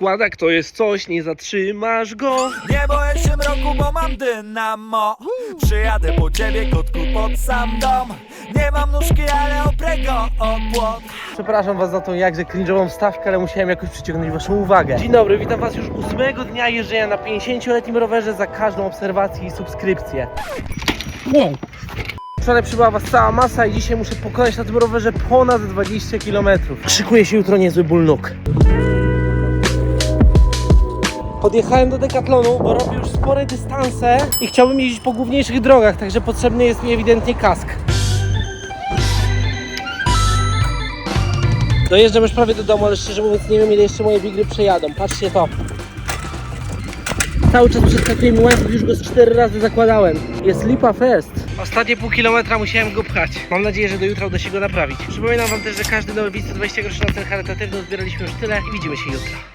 składak to jest coś, nie zatrzymasz go. Nie boję się mroku, bo mam dynamo Przyjadę po ciebie, kotku, pod sam dom Nie mam nóżki, ale oprę go o płot Przepraszam was za tą jakże cringe'ową wstawkę, ale musiałem jakoś przyciągnąć waszą uwagę. Dzień dobry, witam was już ósmego dnia jeżdżenia na 50-letnim rowerze za każdą obserwację i subskrypcję. Wow. Wczoraj przybyła was cała masa i dzisiaj muszę pokonać na tym rowerze ponad 20 km. Szykuje się jutro niezły ból nóg. Podjechałem do Decathlonu, bo robię już spore dystanse i chciałbym jeździć po główniejszych drogach, także potrzebny jest mi ewidentnie kask. Dojeżdżam już prawie do domu, ale szczerze mówiąc nie wiem ile jeszcze moje bigry przejadą. Patrzcie to. Cały czas przeskakuje mi łańcuch, już go z cztery razy zakładałem. Jest lipa fest. Ostatnie pół kilometra musiałem go pchać. Mam nadzieję, że do jutra uda się go naprawić. Przypominam wam też, że każdy nowy widz to 20 groszy na cel charytatywny. Zbieraliśmy już tyle i widzimy się jutro.